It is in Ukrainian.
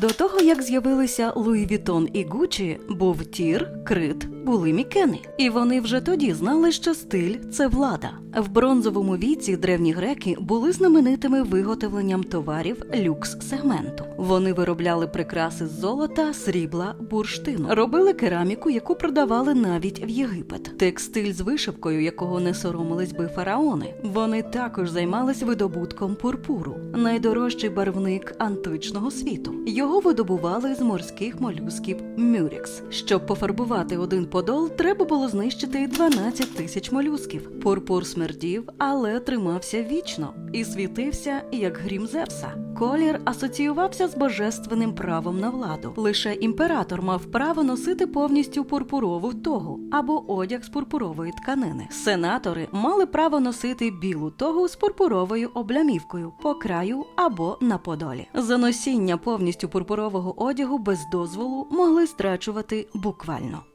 До того як з'явилися Луї Вітон і Гучі, був Тір, Крит, були Мікени. І вони вже тоді знали, що стиль це влада. В бронзовому віці древні греки були знаменитими виготовленням товарів люкс-сегменту. Вони виробляли прикраси з золота, срібла, бурштину, робили кераміку, яку продавали навіть в Єгипет. Текстиль з вишивкою, якого не соромились би фараони. Вони також займались видобутком пурпуру, найдорожчий барвник античного світу. Його видобували з морських молюсків мюрекс. Щоб пофарбувати один подол, треба було знищити 12 тисяч молюсків. Пурпур смердів, але тримався вічно і світився як грім Зевса. Колір асоціювався з божественним правом на владу. Лише імператор мав право носити повністю пурпурову тогу або одяг з пурпурової тканини. Сенатори мали право носити білу тогу з пурпуровою облямівкою по краю або на подолі. За носіння повністю пурпурового одягу без дозволу могли страчувати буквально.